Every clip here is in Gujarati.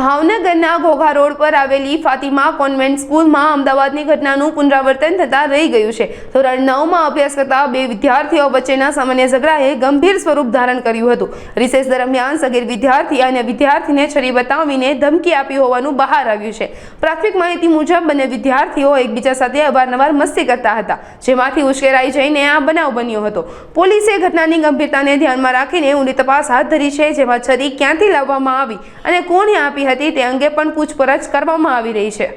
ભાવનગરના ઘોઘા રોડ પર આવેલી ફાતિમા કોન્વેન્ટ સ્કૂલમાં અમદાવાદની ઘટનાનું પુનરાવર્તન થતાં રહી ગયું છે. ધોરણ નવમાં અભ્યાસ કરતા બે વિદ્યાર્થીઓ વચ્ચેના સામાન્ય ઝઘડાએ ગંભીર સ્વરૂપ ધારણ કર્યું હતું. રિસેસ દરમિયાન સગીર વિદ્યાર્થી અને વિદ્યાર્થીને છરી બતાવીને ધમકી આપી હોવાનું બહાર આવ્યું છે. પ્રાથમિક માહિતી મુજબ, બંને વિદ્યાર્થીઓ એકબીજા સાથે અવારનવાર મસ્તી કરતા હતા, જેમાંથી ઉશ્કેરાઈ જઈને આ બનાવ બન્યો હતો. પોલીસે ઘટનાની ગંભીરતાને ધ્યાનમાં રાખીને ઊંડી તપાસ હાથ ધરી છે, જેમાં છરી ક્યાંથી લાવવામાં આવી અને કોણે આપી હતી તે અંગે પણ પૂછપરછ કરવામાં આવી રહી છે.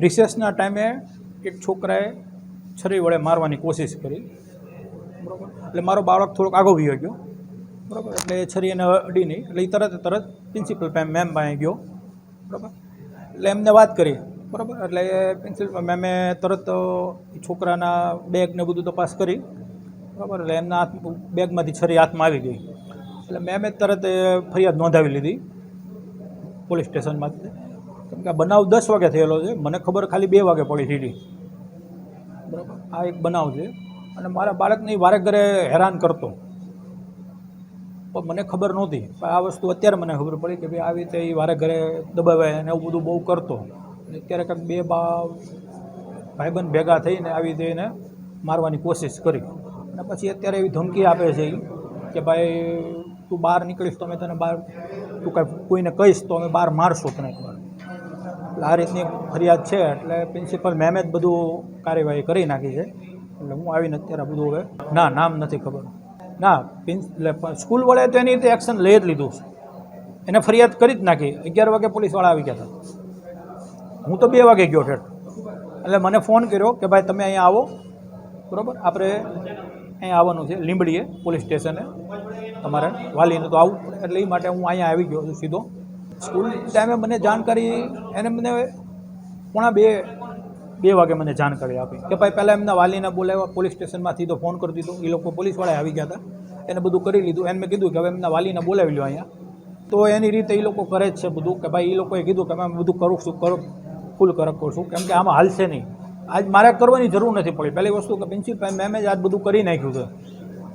રિસેસના ટાઈમે એક છોકરાએ છરી વડે મારવાની કોશિશ કરી. બરાબર? એટલે મારો બાળક થોડોક આગો વયો ગયો. બરાબર? એટલે એ છરી એને અડી નહીં. એટલે એ તરત તરત પ્રિન્સિપલ મેમ પાસે ગયો. બરાબર? એટલે એમને વાત કરી. બરાબર? એટલે પ્રિન્સિપલ મેમે તરત છોકરાના બેગને બધું તપાસ કરી. બરાબર? એટલે એમના હાથ, બેગમાંથી છરી હાથમાં આવી ગઈ. એટલે મેમે તરત ફરિયાદ નોંધાવી લીધી. પોલીસ સ્ટેશનમાં કેમ કે આ બનાવ દસ વાગે થયેલો છે. મને ખબર ખાલી બે વાગે પડી સીધી. બરાબર. આ એક બનાવ છે. અને મારા બાળકને વારે ઘરે હેરાન કરતો. પણ મને ખબર નહોતી. પણ આ વસ્તુ અત્યારે મને ખબર પડી કે ભાઈ આવી રીતે એ વારે ઘરે દબાવે અને એવું બધું બહુ કરતો. અને અત્યારે કંઈક બે બા ભાઈબંધ ભેગા થઈને આવી રીતે એને મારવાની કોશિશ કરી. અને પછી અત્યારે એવી ધમકી આપે છે કે ભાઈ તું બહાર નીકળીશ તો અમે તને બહાર તું કાંઈ કોઈને કહીશ તો અમે બહાર મારશો તને એકવાર એટલે આ રીતની ફરિયાદ છે, એટલે પ્રિન્સિપલ મેમે જ બધું કાર્યવાહી કરી નાખી છે. એટલે હું આવીને અત્યારે બધું હવે, ના, નામ નથી ખબર. ના, પ્રિન્સ, એટલે સ્કૂલ વડે તો એની રીતે એક્શન લઈ જ લીધું છે. એને ફરિયાદ કરી જ નાખી. અગિયાર વાગે પોલીસવાળા આવી ગયા હતા. હું તો બે વાગે ગયો ઠેઠ. એટલે મને ફોન કર્યો કે ભાઈ તમે અહીંયા આવો. બરાબર? આપણે અહીંયા આવવાનું છે, લીંબડીએ પોલીસ સ્ટેશને. તમારે વાલીને તો આવું. એટલે એ માટે હું અહીંયા આવી ગયો છું સીધો. સ્કૂલ ટાઈમે મને જાણકારી, એને મને પોણા બે બે વાગે મને જાણકારી આપી કે ભાઈ પહેલાં એમના વાલીને બોલાવ્યા, પોલીસ સ્ટેશનમાંથી તો ફોન કરી દીધો. એ લોકો પોલીસવાળા આવી ગયા હતા. એને બધું કરી લીધું. એને મેં કીધું કે હવે એમના વાલીને બોલાવી લો અહીંયા. તો એની રીતે એ લોકો કરે જ છે બધું કે ભાઈ એ લોકોએ કીધું કે અમે બધું કરું છું, કરો, ફૂલ કરક કરશું કેમ કે આમાં હાલશે નહીં. આજ મારે કરવાની જરૂર નથી પડી. પહેલી વસ્તુ કે પ્રિન્સિપલ મેમે જ આજ બધું કરી નાખ્યું છે.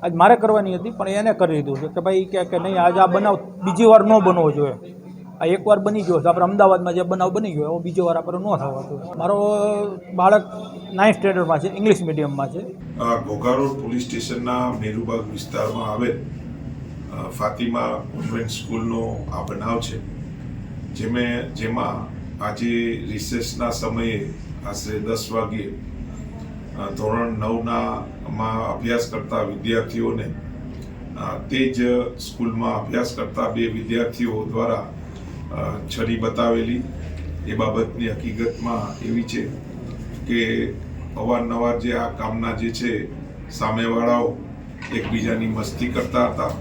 આજ મારે કરવાની હતી, પણ એને કરી દીધું છે કે ભાઈ કે કે નહીં, આજ આ બનાવ બીજી વાર ન બનવો જોઈએ. આ એકવાર બની ગયો છે, આપણે અમદાવાદમાં જે બનાવ બની ગયો, એવો બીજી વાર આપણે ન થવા જોઈએ મારો બાળક નાઇન્થ સ્ટેન્ડર્ડમાં છે ઇંગ્લિશ મીડિયમમાં છે. આ ઘોઘા રોડ પોલીસ સ્ટેશનના મેરુબાગ વિસ્તારમાં આવેલ ફાતિમા કોન્વેન્ટ સ્કૂલનો આ બનાવ છે, જેમે આજે રિસેસના સમયે આશરે દસ વાગ્યે ધોરણ નવના અભ્યાસ કરતા વિદ્યાર્થીઓને તે જ સ્કૂલમાં અભ્યાસ કરતા બે વિદ્યાર્થીઓ દ્વારા છરી બતાવેલી. એ બાબતની હકીકતમાં એવી છે કે અવારનવાર જે આ કામના જે છે, સામેવાળાઓ એકબીજાની મસ્તી કરતા હતા.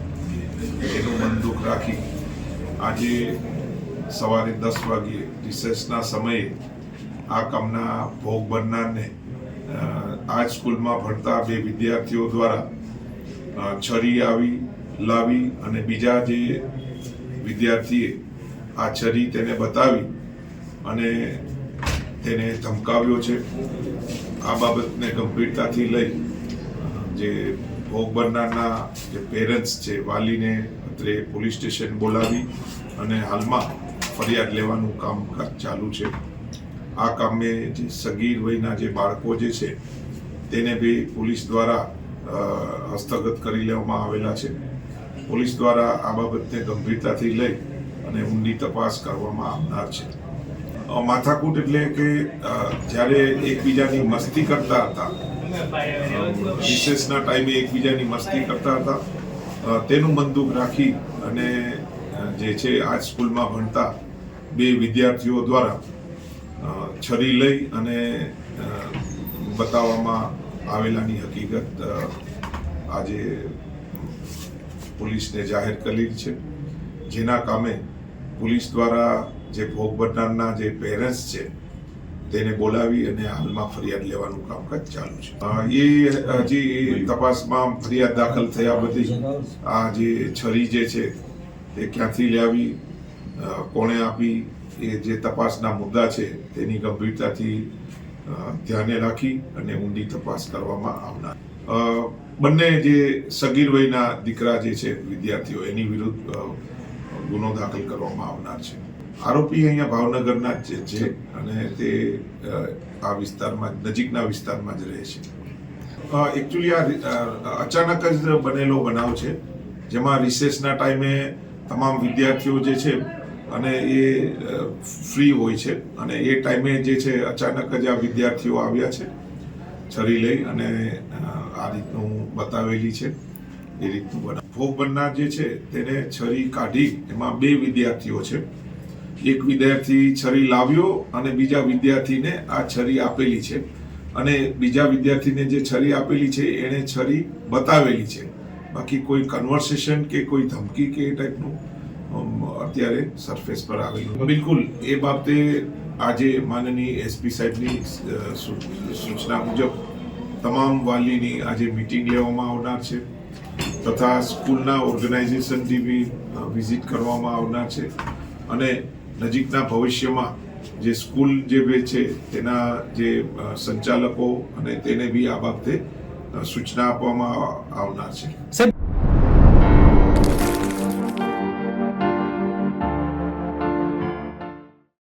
એનું મન દુઃખ રાખી આજે સવારે દસ વાગ્યે, રિસેસના સમયે આ કામના ભોગ બનનારને આ સ્કૂલમાં ભણતા બે વિદ્યાર્થીઓ દ્વારા છરી આવી, લાવી અને બીજા જે વિદ્યાર્થીએ આ છરી તેને બતાવી અને તેને ધમકાવ્યો છે, આ બાબતને ગંભીરતાથી લઈ જે ભોગ બનનારના જે પેરેન્ટ્સ છે, વાલીને અત્રે પોલીસ સ્ટેશન બોલાવી અને હાલમાં ફરિયાદ લેવાનું કામકાજ ચાલુ છે. આ કામે જે સગીર વયના જે બાળકો જે છે, તેને બી પોલીસ દ્વારા હસ્તગત કરી લેવામાં આવેલા છે. પોલીસ દ્વારા આ બાબતને ગંભીરતાથી લઈ અને ઊંડી તપાસ કરવામાં આવનાર છે. માથાકૂટ એટલે કે જ્યારે એકબીજાની મસ્તી કરતા હતા વિશેષના ટાઈમે એકબીજાની મસ્તી કરતા હતા તેનું બંદૂક રાખી અને જે છે આ સ્કૂલમાં ભણતા બે વિદ્યાર્થીઓ દ્વારા છરી લઈ અને બતાવવામાં આવેલાની હકીકત આજે પોલીસને જાહેર કરેલી છે. જેના કામે પોલીસ દ્વારા જે ભોગ બનનારના જે પેરેન્ટ્સ છે, તેને બોલાવી અને હાલમાં ફરિયાદ લેવાનું કામકાજ ચાલુ છે. એ, હજી તપાસમાં ફરિયાદ દાખલ થયા બધી આ જે છરી જે છે તે ક્યાંથી લાવી કોણે આપી એ જે તપાસના મુદ્દા છે, તેની ગંભીરતાથી ધ્યાને રાખી અને ઊંડી તપાસ કરવામાં આવનાર. બંને જે સગીર વયના દીકરા જે છે, વિદ્યાર્થીઓ, એની વિરુદ્ધ ગુનો દાખલ કરવામાં આવનાર છે. આરોપી અહીંયા ભાવનગરના જ છે અને તે આ વિસ્તારમાં, નજીકના વિસ્તારમાં જ રહે છે. એકચ્યુઅલી આ અચાનક જ બનેલો બનાવ છે, જેમાં રિસેસના ટાઈમે તમામ વિદ્યાર્થીઓ જે છે અને એ ફ્રી હોય છે. અને એ ટાઈમે જે છે, અચાનક જ આ વિદ્યાર્થીઓ આવ્યા છે, છરી લઈ અને આ રીતનું બતાવેલી છે. એ રીતનું બનાવ. ભોગ બનનાર જે છે, તેને છરી કાઢી એમાં બે વિદ્યાર્થીઓ છે. એક વિદ્યાર્થી છરી લાવ્યો અને બીજા વિદ્યાર્થીને આ છરી આપેલી છે. અને બીજા વિદ્યાર્થીને જે છરી આપેલી છે, એણે છરી બતાવેલી છે. બાકી કોઈ કન્વર્સેશન કે કોઈ ધમકી કે એ ટાઈપનું અત્યારે સરફેસ પર આવેલું બિલકુલ. એ બાબતે આજે માનનીય એસપી સાહેબની સૂચના મુજબ તમામ વાલીની આજે મિટિંગ લેવામાં આવનાર છે તથા સ્કૂલના ઓર્ગેનાઇઝેશનથી બી વિઝિટ કરવામાં આવનાર છે અને નજીકના ભવિષ્યમાં જે સ્કૂલ જે બે છે તેના જે સંચાલકો અને તેને બી આ બાબતે સૂચના આપવામાં આવનાર છે.